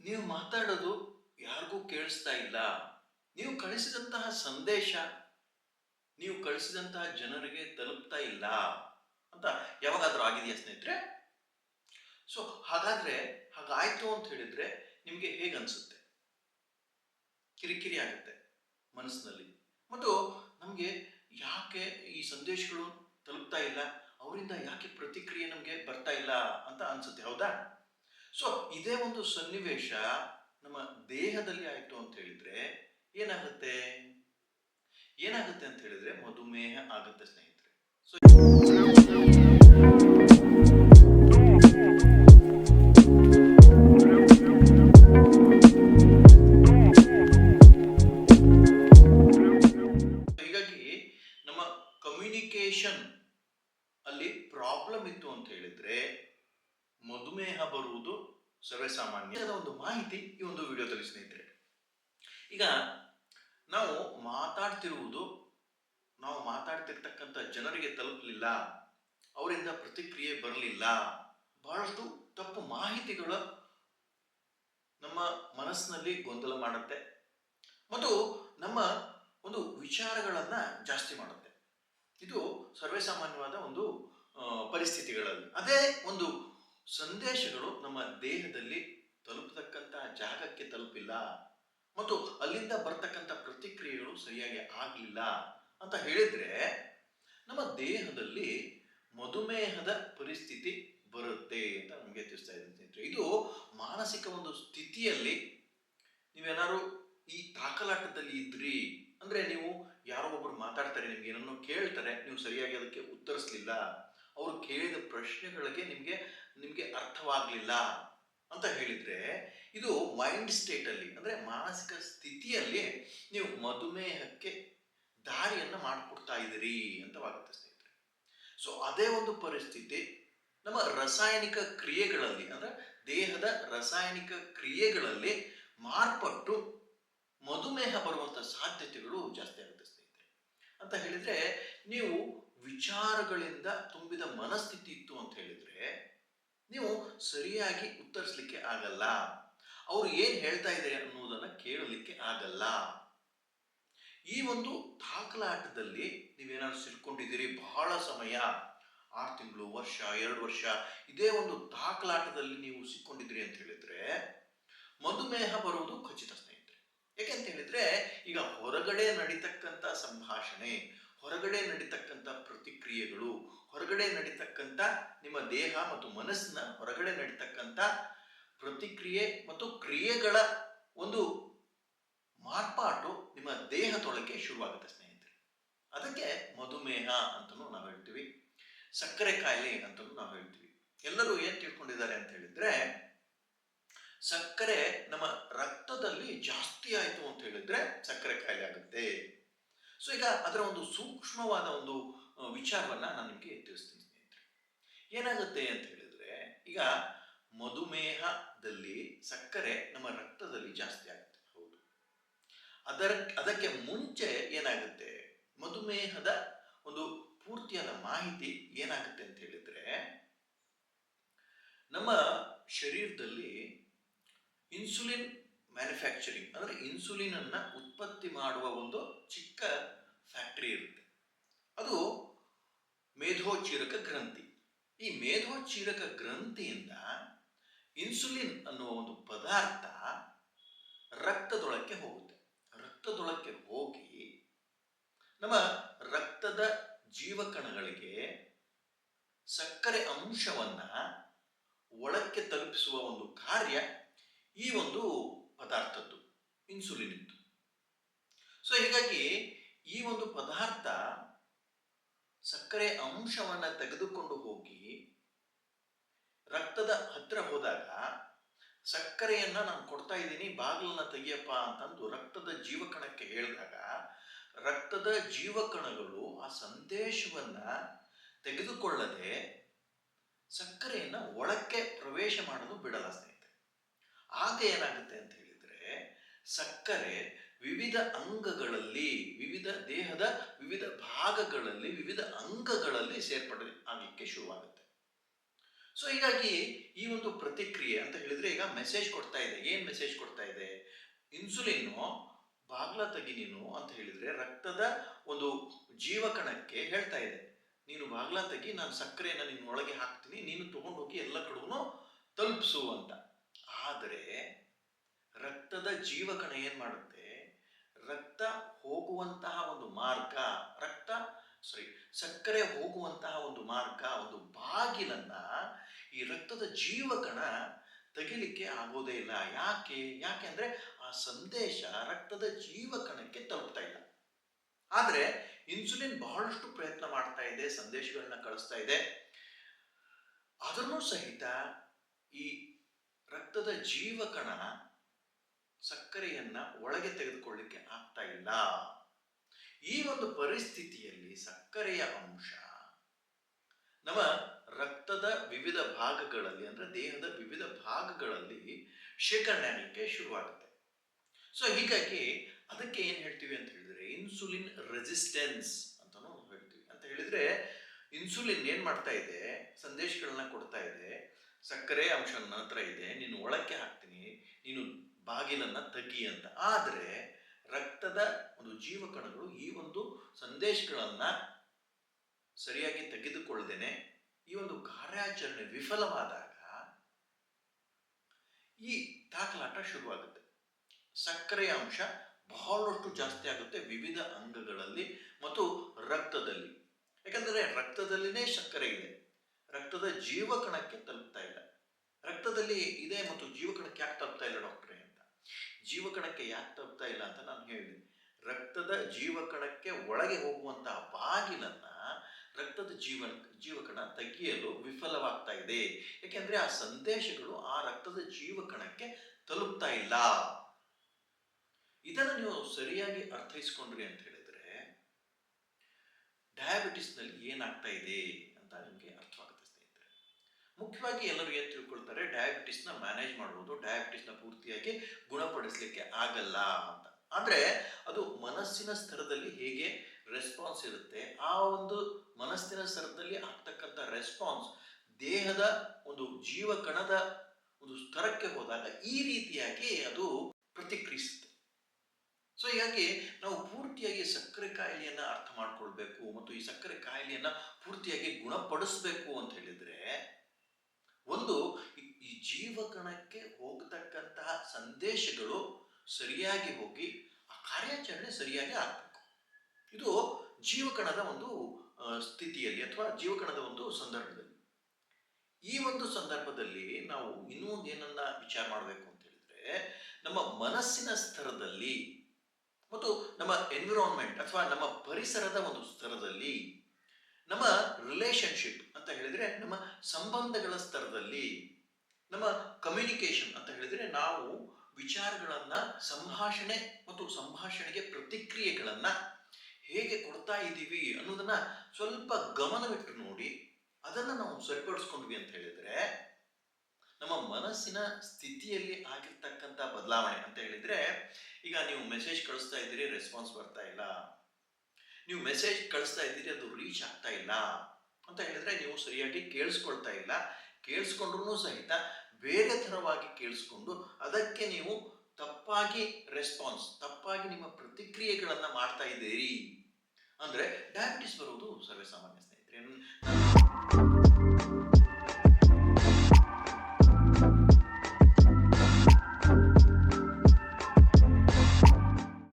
ನೀವು ಮಾತಾಡೋದು ಯಾರಿಗೂ ಕೇಳಿಸ್ತಾ ಇಲ್ಲ. ನೀವು ಕಳಿಸಿದಂತಹ ಸಂದೇಶ, ನೀವು ಕಳಿಸಿದಂತಹ ಜನರಿಗೆ ತಲುಪ್ತಾ ಇಲ್ಲ ಅಂತ ಯಾವಾಗಾದ್ರೂ ಆಗಿದೆಯಾ ಸ್ನೇಹಿತರೆ? ಸೊ ಹಾಗಾದ್ರೆ ಹಾಗಾಯ್ತು ಅಂತ ಹೇಳಿದ್ರೆ ನಿಮಗೆ ಹೇಗನ್ಸುತ್ತೆ ಕಿರಿಕಿರಿ ಆಗುತ್ತೆ ಮನಸ್ಸಿನಲ್ಲಿ. ಮತ್ತು ನಮಗೆ ಯಾಕೆ ಈ ಸಂದೇಶಗಳು ತಲುಪ್ತಾ ಇಲ್ಲ? ಅವರಿಂದ ಯಾಕೆ ಪ್ರತಿಕ್ರಿಯೆ ನಮಗೆ ಬರ್ತಾ ಇಲ್ಲ ಅಂತ ಅನ್ಸುತ್ತೆ, ಹೌದಾ? ಸೊ ಇದೇ ಒಂದು ಸನ್ನಿವೇಶ ನಮ್ಮ ದೇಹದಲ್ಲಿ ಆಯ್ತು ಅಂತ ಹೇಳಿದ್ರೆ ಏನಾಗುತ್ತೆ? ಏನಾಗುತ್ತೆ ಅಂತ ಹೇಳಿದ್ರೆ ಮಧುಮೇಹ ಆಗುತ್ತೆ, ಸ್ನೇಹಿತರೆ. ಸೊ ಮಾಹಿತಿ ಈ ಒಂದು ವಿಡಿಯೋದಲ್ಲಿ ಸ್ನೇಹಿತರೆ. ಈಗ ನಾವು ಮಾತಾಡ್ತಿರುವುದು, ನಾವು ಮಾತಾಡ್ತಿರ್ತಕ್ಕಂಥ ಜನರಿಗೆ ತಲುಪಲಿಲ್ಲ, ಅವರಿಂದ ಪ್ರತಿಕ್ರಿಯೆ ಬರಲಿಲ್ಲ, ಬಹಳಷ್ಟು ತಪ್ಪು ಮಾಹಿತಿಗಳು ನಮ್ಮ ಮನಸ್ಸಿನಲ್ಲಿ ಗೊಂದಲ ಮಾಡುತ್ತೆ ಮತ್ತು ನಮ್ಮ ಒಂದು ವಿಚಾರಗಳನ್ನು ಜಾಸ್ತಿ ಮಾಡುತ್ತೆ. ಇದು ಸರ್ವೇಸಾಮಾನ್ಯವಾದ ಒಂದು ಪರಿಸ್ಥಿತಿಗಳಲ್ಲಿ. ಅದೇ ಒಂದು ಸಂದೇಶಗಳು ನಮ್ಮ ದೇಹದಲ್ಲಿ ತಲುಪತಕ್ಕಂತ ಜಾಗಕ್ಕೆ ತಲುಪಿಲ್ಲ ಮತ್ತು ಅಲ್ಲಿಂದ ಬರ್ತಕ್ಕಂಥ ಪ್ರತಿಕ್ರಿಯೆಗಳು ಸರಿಯಾಗಿ ಆಗಲಿಲ್ಲ ಅಂತ ಹೇಳಿದ್ರೆ ನಮ್ಮ ದೇಹದಲ್ಲಿ ಮಧುಮೇಹದ ಪರಿಸ್ಥಿತಿ ಬರುತ್ತೆ ಅಂತ ನಮಗೆ ತಿಳಿಸ್ತಾ ಇದೆ ಸ್ನೇಹಿತರೆ. ಇದು ಮಾನಸಿಕ ಒಂದು ಸ್ಥಿತಿಯಲ್ಲಿ ನೀವೇನಾದ್ರು ಈ ತಾಕಲಾಟದಲ್ಲಿ ಇದ್ರಿ ಅಂದ್ರೆ ನೀವು ಯಾರೋ ಒಬ್ಬರು ಮಾತಾಡ್ತಾರೆ, ನಿಮ್ಗೆ ಏನನ್ನೋ ಕೇಳ್ತಾರೆ, ನೀವು ಸರಿಯಾಗಿ ಅದಕ್ಕೆ ಉತ್ತರಿಸ್ಲಿಲ್ಲ, ಅವರು ಕೇಳಿದ ಪ್ರಶ್ನೆಗಳಿಗೆ ನಿಮಗೆ ನಿಮಗೆ ಅರ್ಥವಾಗ್ಲಿಲ್ಲ ಅಂತ ಹೇಳಿದ್ರೆ, ಇದು ಮೈಂಡ್ ಸ್ಟೇಟ್ ಅಲ್ಲಿ, ಅಂದ್ರೆ ಮಾನಸಿಕ ಸ್ಥಿತಿಯಲ್ಲಿ ನೀವು ಮಧುಮೇಹಕ್ಕೆ ದಾರಿಯನ್ನ ಮಾಡಿಕೊಡ್ತಾ ಇದ್ದೀರಿ ಅಂತವಾಗುತ್ತೆ ಸ್ನೇಹಿತರೆ. ಸೊ ಅದೇ ಒಂದು ಪರಿಸ್ಥಿತಿ ನಮ್ಮ ರಾಸಾಯನಿಕ ಕ್ರಿಯೆಗಳಲ್ಲಿ, ಅಂದ್ರೆ ದೇಹದ ರಾಸಾಯನಿಕ ಕ್ರಿಯೆಗಳಲ್ಲಿ ಮಾರ್ಪಟ್ಟು ಮಧುಮೇಹ ಬರುವಂಥ ಸಾಧ್ಯತೆಗಳು ಜಾಸ್ತಿ ಆಗುತ್ತೆ ಸ್ನೇಹಿತರೆ. ಅಂತ ಹೇಳಿದ್ರೆ, ನೀವು ವಿಚಾರಗಳಿಂದ ತುಂಬಿದ ಮನಸ್ಥಿತಿ ಇತ್ತು ಅಂತ ಹೇಳಿದ್ರೆ ನೀವು ಸರಿಯಾಗಿ ಉತ್ತರಿಸಲಿಕ್ಕೆ ಆಗಲ್ಲ. ಅವರು ಏನು ಹೇಳ್ತಾ ಇದ್ದಾರೆ ಅನ್ನುವುದನ್ನ ಕೇಳಲಿಕ್ಕೆ ಆಗಲ್ಲ. ಈ ಒಂದು ದಾಖಲಾಟದಲ್ಲಿ ನೀವೇನಾದ್ರು ಸಿಲ್ಕೊಂಡಿದ್ದೀರಿ ಬಹಳ ಸಮಯ. ಆರು ತಿಂಗಳು, ವರ್ಷ, ಎರಡು ವರ್ಷ. ಇದೇ ಒಂದು ದಾಖಲಾಟದಲ್ಲಿ ನೀವು ಸಿಕ್ಕೊಂಡಿದ್ರಿ ಅಂತ ಹೇಳಿದ್ರೆ ಮಧುಮೇಹ ಬರುವುದು ಖಚಿತ ಸ್ನೇಹಿತರೆ. ಯಾಕೆಂತ ಹೇಳಿದ್ರೆ ಈಗ ಹೊರಗಡೆ ನಡೀತಕ್ಕಂಥ ಸಂಭಾಷಣೆ, ಹೊರಗಡೆ ನಡೀತಕ್ಕಂಥ ಪ್ರತಿಕ್ರಿಯೆಗಳು ಹೊರಗಡೆ ನಡೀತಕ್ಕಂಥ ನಿಮ್ಮ ದೇಹ ಮತ್ತು ಮನಸ್ಸಿನ ಹೊರಗಡೆ ನಡೀತಕ್ಕಂಥ ಪ್ರತಿಕ್ರಿಯೆ ಮತ್ತು ಕ್ರಿಯೆಗಳ ಒಂದು ಮಾರ್ಪಾಟು ನಿಮ್ಮ ದೇಹದೊಳಗೆ ಶುರುವಾಗುತ್ತೆ, ಸ್ನೇಹಿತರೆ. ಅದಕ್ಕೆ ಮಧುಮೇಹ ಅಂತಲೂ ನಾವು ಹೇಳ್ತೀವಿ, ಸಕ್ಕರೆ ಕಾಯಿಲೆ ಅಂತಲೂ ನಾವು ಹೇಳ್ತೀವಿ. ಎಲ್ಲರೂ ಏನ್ ತಿಳ್ಕೊಂಡಿದ್ದಾರೆ ಅಂತ ಹೇಳಿದ್ರೆ, ಸಕ್ಕರೆ ನಮ್ಮ ರಕ್ತದಲ್ಲಿ ಜಾಸ್ತಿ ಆಯಿತು ಅಂತ ಹೇಳಿದ್ರೆ ಸಕ್ಕರೆ ಕಾಯಿಲೆ ಆಗುತ್ತೆ. ಸೊ, ಈಗ ಅದರ ಒಂದು ಸೂಕ್ಷ್ಮವಾದ ಒಂದು ವಿಚಾರವನ್ನ ನಾನು ನಿಮಗೆ ತಿಳಿಸ್ತೀನಿ ಸ್ನೇಹಿತರೆ. ಏನಾಗುತ್ತೆ ಅಂತ ಹೇಳಿದ್ರೆ, ಈಗ ಮಧುಮೇಹದಲ್ಲಿ ಸಕ್ಕರೆ ನಮ್ಮ ರಕ್ತದಲ್ಲಿ ಜಾಸ್ತಿ ಆಗುತ್ತೆ. ಹೌದು. ಅದರ, ಅದಕ್ಕೆ ಮುಂಚೆ ಏನಾಗುತ್ತೆ? ಮಧುಮೇಹದ ಒಂದು ಪೂರ್ತಿಯಾದ ಮಾಹಿತಿ ಏನಾಗುತ್ತೆ ಅಂತ ಹೇಳಿದ್ರೆ, ನಮ್ಮ ಶರೀರದಲ್ಲಿ ಇನ್ಸುಲಿನ್ ಮ್ಯಾನುಫ್ಯಾಕ್ಚರಿಂಗ್, ಅಂದ್ರೆ ಇನ್ಸುಲಿನ್ ಅನ್ನ ಉತ್ಪತ್ತಿ ಮಾಡುವ ಒಂದು ಚಿಕ್ಕ ಫ್ಯಾಕ್ಟರಿ ಇರುತ್ತೆ. ಅದು ಮೇಧೋಚೀರಕ ಗ್ರಂಥಿ. ಈ ಮೇಧೋಚೀರಕ ಗ್ರಂಥಿಯಿಂದ ಇನ್ಸುಲಿನ್ ಅನ್ನುವ ಒಂದು ಪದಾರ್ಥ ರಕ್ತದೊಳಕ್ಕೆ ಹೋಗುತ್ತೆ. ರಕ್ತದೊಳಕ್ಕೆ ಹೋಗಿ ನಮ್ಮ ರಕ್ತದ ಜೀವಕಣಗಳಿಗೆ ಸಕ್ಕರೆ ಅಂಶವನ್ನ ಒಳಕ್ಕೆ ತಲುಪಿಸುವ ಒಂದು ಕಾರ್ಯ ಈ ಒಂದು ಪದಾರ್ಥದ್ದು ಇನ್ಸುಲಿನ್ ಇತ್ತು ಸೊ ಹೀಗಾಗಿ ಈ ಒಂದು ಪದಾರ್ಥ ಸಕ್ಕರೆ ಅಂಶವನ್ನು ತೆಗೆದುಕೊಂಡು ಹೋಗಿ ರಕ್ತದ ಹತ್ತಿರ ಹೋದಾಗ ಸಕ್ಕರೆಯನ್ನ ನಾನು ಕೊಡ್ತಾ ಇದ್ದೀನಿ, ಬಾಗಿಲನ್ನ ತೆಗಿಯಪ್ಪ ಅಂತಂದು ರಕ್ತದ ಜೀವಕಣಕ್ಕೆ ಹೇಳಿದಾಗ ರಕ್ತದ ಜೀವಕಣಗಳು ಆ ಸಂದೇಶವನ್ನ ತೆಗೆದುಕೊಳ್ಳದೆ ಸಕ್ಕರೆಯನ್ನ ಒಳಕ್ಕೆ ಪ್ರವೇಶ ಮಾಡಲು ಸ್ನೇಹಿತರೆ ಆಗ ಏನಾಗುತ್ತೆ ಅಂತ ಹೇಳಿದ್ರೆ ಸಕ್ಕರೆ ವಿವಿಧ ಅಂಗಗಳಲ್ಲಿ, ವಿವಿಧ ದೇಹದ ವಿವಿಧ ಭಾಗಗಳಲ್ಲಿ, ವಿವಿಧ ಅಂಗಗಳಲ್ಲಿ ಸೇರ್ಪಡೆ ಆಗಲಿಕ್ಕೆ ಶುರುವಾಗುತ್ತೆ. ಸೊ ಹೀಗಾಗಿ ಈ ಒಂದು ಪ್ರತಿಕ್ರಿಯೆ ಅಂತ ಹೇಳಿದ್ರೆ ಈಗ ಮೆಸೇಜ್ ಕೊಡ್ತಾ ಇದೆ. ಏನ್ ಮೆಸೇಜ್ ಕೊಡ್ತಾ ಇದೆ? ಇನ್ಸುಲಿನ್ನು ಬಾಗ್ಲ ತಗಿ ನೀನು ಅಂತ ಹೇಳಿದ್ರೆ ರಕ್ತದ ಒಂದು ಜೀವಕಣಕ್ಕೆ ಹೇಳ್ತಾ ಇದೆ. ನೀನು ಬಾಗ್ಲ ತಗಿ ನಾನು ಸಕ್ಕರೆಯನ್ನು ನಿನ್ನ ಒಳಗೆ ಹಾಕ್ತೀನಿ, ನೀನು ತಗೊಂಡೋಗಿ ಎಲ್ಲ ಕಡೆಗೂ ತಲುಪಿಸು ಅಂತ. ಆದರೆ ರಕ್ತದ ಜೀವಕಣ ಏನ್ ಮಾಡುತ್ತೆ? ರಕ್ತ ಹೋಗುವಂತಹ ಒಂದು ಮಾರ್ಗ, ರಕ್ತ ಸಾರಿ ಸಕ್ಕರೆ ಹೋಗುವಂತಹ ಒಂದು ಮಾರ್ಗ, ಒಂದು ಬಾಗಿಲನ್ನ ಈ ರಕ್ತದ ಜೀವಕಣ ತೆಗಿಲಿಕ್ಕೆ ಆಗೋದೇ ಇಲ್ಲ. ಯಾಕೆ? ಯಾಕೆ ಅಂದ್ರೆ ಆ ಸಂದೇಶ ರಕ್ತದ ಜೀವಕಣಕ್ಕೆ ತಲುಪ್ತಾ ಇಲ್ಲ. ಆದ್ರೆ ಇನ್ಸುಲಿನ್ ಬಹಳಷ್ಟು ಪ್ರಯತ್ನ ಮಾಡ್ತಾ ಇದೆ, ಸಂದೇಶಗಳನ್ನ ಕಳಿಸ್ತಾ ಇದೆ. ಅದನ್ನು ಸಹಿತ ಈ ರಕ್ತದ ಜೀವಕಣ ಸಕ್ಕರೆಯನ್ನ ಒಳಗೆ ತೆಗೆದುಕೊಳ್ಳಿಕ್ಕೆ ಆಗ್ತಾ ಇಲ್ಲ. ಈ ಒಂದು ಪರಿಸ್ಥಿತಿಯಲ್ಲಿ ಸಕ್ಕರೆಯ ಅಂಶ, ನಮ್ಮ ರಕ್ತದ ವಿವಿಧ ಭಾಗಗಳಲ್ಲಿ, ಅಂದ್ರೆ ದೇಹದ ವಿವಿಧ ಭಾಗಗಳಲ್ಲಿ ಶೇಖರಣೆ ಆಗಲಿಕ್ಕೆ ಶುರುವಾಗುತ್ತೆ. ಸೊ ಹೀಗಾಗಿ ಅದಕ್ಕೆ ಏನ್ ಹೇಳ್ತೀವಿ ಅಂತ ಹೇಳಿದ್ರೆ ಇನ್ಸುಲಿನ್ ರೆಸಿಸ್ಟೆನ್ಸ್ ಅಂತಾನು ಹೇಳ್ತೀವಿ. ಅಂತ ಹೇಳಿದ್ರೆ ಇನ್ಸುಲಿನ್ ಏನ್ ಮಾಡ್ತಾ ಇದೆ? ಸಂದೇಶಗಳನ್ನ ಕೊಡ್ತಾ ಇದೆ. ಸಕ್ಕರೆ ಅಂಶ ನನ್ನ ಇದೆ. ನೀನು ಒಳಕ್ಕೆ ಹಾಕ್ತೀನಿ. ನೀನು ಬಾಗಿಲನ್ನ ತಗಿ ಅಂತ. ಆದರೆ ರಕ್ತದ ಒಂದು ಜೀವಕಣಗಳು ಈ ಒಂದು ಸಂದೇಶಗಳನ್ನ ಸರಿಯಾಗಿ ತೆಗೆದುಕೊಳ್ಳದೇನೆ, ಈ ಒಂದು ಕಾರ್ಯಾಚರಣೆ ವಿಫಲವಾದಾಗ ಈ ದಾಖಲಾಟ ಶುರುವಾಗುತ್ತೆ. ಸಕ್ಕರೆಯ ಅಂಶ ಬಹಳಷ್ಟು ಜಾಸ್ತಿ ಆಗುತ್ತೆ ವಿವಿಧ ಅಂಗಗಳಲ್ಲಿ ಮತ್ತು ರಕ್ತದಲ್ಲಿ. ಯಾಕಂದರೆ ರಕ್ತದಲ್ಲಿನೇ ಸಕ್ಕರೆ ಇದೆ. ರಕ್ತದ ಜೀವಕಣಕ್ಕೆ ತಲುಪ್ತಾ ಇಲ್ಲ. ರಕ್ತದಲ್ಲಿ ಇದೆ ಮತ್ತು ಜೀವಕಣಕ್ಕೆ ಯಾಕೆ ತಲುಪ್ತಾ ಇಲ್ಲ, ಡಾಕ್ಟ್ರೇ? ಜೀವಕಣಕ್ಕೆ ಯಾಕೆ ತಪ್ತಾ ಇಲ್ಲ ಅಂತ ನಾನು ಹೇಳಿದೆ. ರಕ್ತದ ಜೀವಕಣಕ್ಕೆ ಒಳಗೆ ಹೋಗುವಂತಹ ಬಾಗಿಲನ್ನು ರಕ್ತದ ಜೀವನ, ಜೀವಕಣ ತೆಗೆಯಲು ವಿಫಲವಾಗ್ತಾ ಇದೆ. ಯಾಕೆಂದ್ರೆ ಆ ಸಂದೇಶಗಳು ಆ ರಕ್ತದ ಜೀವಕಣಕ್ಕೆ ತಲುಪ್ತಾ ಇಲ್ಲ. ಇದನ್ನು ನೀವು ಸರಿಯಾಗಿ ಅರ್ಥೈಸ್ಕೊಂಡ್ರಿ ಅಂತ ಹೇಳಿದ್ರೆ ಡಯಾಬಿಟಿಸ್ನಲ್ಲಿ ಏನಾಗ್ತಾ ಇದೆ ಅಂತ ನಿಮಗೆ ಮುಖ್ಯವಾಗಿ ಎಲ್ಲರೂ ಏನು ತಿಳ್ಕೊಳ್ತಾರೆ ಡಯಾಬಿಟಿಸ್ನ ಮ್ಯಾನೇಜ್ ಮಾಡ್ಬೋದು ಡಯಾಬಿಟಿಸ್ನ ಪೂರ್ತಿಯಾಗಿ ಗುಣಪಡಿಸಲಿಕ್ಕೆ ಆಗಲ್ಲ ಅಂತ. ಆದರೆ ಅದು ಮನಸ್ಸಿನ ಸ್ತರದಲ್ಲಿ ಹೇಗೆ ರೆಸ್ಪಾನ್ಸ್ ಇರುತ್ತೆ, ಆ ಒಂದು ಮನಸ್ಸಿನ ಸ್ತರದಲ್ಲಿ ಆಗ್ತಕ್ಕಂಥ ರೆಸ್ಪಾನ್ಸ್ ದೇಹದ ಒಂದು ಜೀವಕಣದ ಒಂದು ಸ್ತರಕ್ಕೆ ಹೋದಾಗ ಈ ರೀತಿಯಾಗಿ ಅದು ಪ್ರತಿಕ್ರಿಯಿಸುತ್ತೆ. ಸೊ ಹೀಗಾಗಿ ನಾವು ಪೂರ್ತಿಯಾಗಿ ಸಕ್ಕರೆ ಕಾಯಿಲೆಯನ್ನು ಅರ್ಥ ಮಾಡ್ಕೊಳ್ಬೇಕು ಮತ್ತು ಈ ಸಕ್ಕರೆ ಕಾಯಿಲೆಯನ್ನು ಪೂರ್ತಿಯಾಗಿ ಗುಣಪಡಿಸ್ಬೇಕು ಅಂತ ಹೇಳಿದ್ರೆ ಒಂದು ಈ- ಜೀವಕಣಕ್ಕೆ ಹೋಗತಕ್ಕಂತಹ ಸಂದೇಶಗಳು ಸರಿಯಾಗಿ ಹೋಗಿ ಆ ಕಾರ್ಯಾಚರಣೆ ಸರಿಯಾಗಿ ಆಗಬೇಕು. ಇದು ಜೀವಕಣದ ಒಂದು ಸ್ಥಿತಿಯಲ್ಲಿ ಅಥವಾ ಜೀವಕಣದ ಒಂದು ಸಂದರ್ಭದಲ್ಲಿ. ಈ ಒಂದು ಸಂದರ್ಭದಲ್ಲಿ ನಾವು ಇನ್ನೂ ಏನನ್ನ ವಿಚಾರ ಮಾಡಬೇಕು ಅಂತ ಹೇಳಿದ್ರೆ, ನಮ್ಮ ಮನಸ್ಸಿನ ಸ್ತರದಲ್ಲಿ ಮತ್ತು ನಮ್ಮ ಎನ್ವಿರಾನ್ಮೆಂಟ್ ಅಥವಾ ನಮ್ಮ ಪರಿಸರದ ಒಂದು ಸ್ತರದಲ್ಲಿ ನಮ್ಮ ರಿಲೇಶನ್ಶಿಪ್ ಅಂತ ಹೇಳಿದ್ರೆ ನಮ್ಮ ಸಂಬಂಧಗಳ ಸ್ತರದಲ್ಲಿ ನಮ್ಮ ಕಮ್ಯುನಿಕೇಶನ್ ಅಂತ ಹೇಳಿದ್ರೆ ನಾವು ವಿಚಾರಗಳನ್ನ ಸಂಭಾಷಣೆ ಮತ್ತು ಸಂಭಾಷಣೆಗೆ ಪ್ರತಿಕ್ರಿಯೆಗಳನ್ನ ಹೇಗೆ ಕೊಡ್ತಾ ಇದ್ದೀವಿ ಅನ್ನೋದನ್ನ ಸ್ವಲ್ಪ ಗಮನವಿಟ್ಟು ನೋಡಿ, ಅದನ್ನ ನಾವು ಸರಿಪಡಿಸ್ಕೊಂಡ್ವಿ ಅಂತ ಹೇಳಿದ್ರೆ, ನಮ್ಮ ಮನಸ್ಸಿನ ಸ್ಥಿತಿಯಲ್ಲಿ ಆಗಿರ್ತಕ್ಕಂಥ ಬದಲಾವಣೆ ಅಂತ ಹೇಳಿದ್ರೆ, ಈಗ ನೀವು ಮೆಸೇಜ್ ಕಳಿಸ್ತಾ ಇದ್ದೀರಿ ರೆಸ್ಪಾನ್ಸ್ ಬರ್ತಾ ಇಲ್ಲ. ನೀವು ಮೆಸೇಜ್ ಕಳಿಸ್ತಾ ಇದ್ದೀರಿ, ಅದು ರೀಚ್ ಆಗ್ತಾ ಇಲ್ಲ ಅಂತ ಹೇಳಿದ್ರೆ ನೀವು ಸರಿಯಾಗಿ ಕೇಳಿಸ್ಕೊಳ್ತಾ ಇಲ್ಲ. ಕೇಳಿಸ್ಕೊಂಡ್ರೂ ಸಹಿತ ಬೇರೆ ಥರವಾಗಿ ಕೇಳಿಸ್ಕೊಂಡು ಅದಕ್ಕೆ ನೀವು ತಪ್ಪಾಗಿ ರೆಸ್ಪಾನ್ಸ್ ತಪ್ಪಾಗಿ ನಿಮ್ಮ ಪ್ರತಿಕ್ರಿಯೆಗಳನ್ನು ಮಾಡ್ತಾ ಇದ್ದೀರಿ. ಅಂದರೆ ಡಯಾಬಿಟಿಸ್ ಬರೋದು ಸರ್ವೇಸಾಮಾನ್ಯ ಸ್ನೇಹಿತರೆ.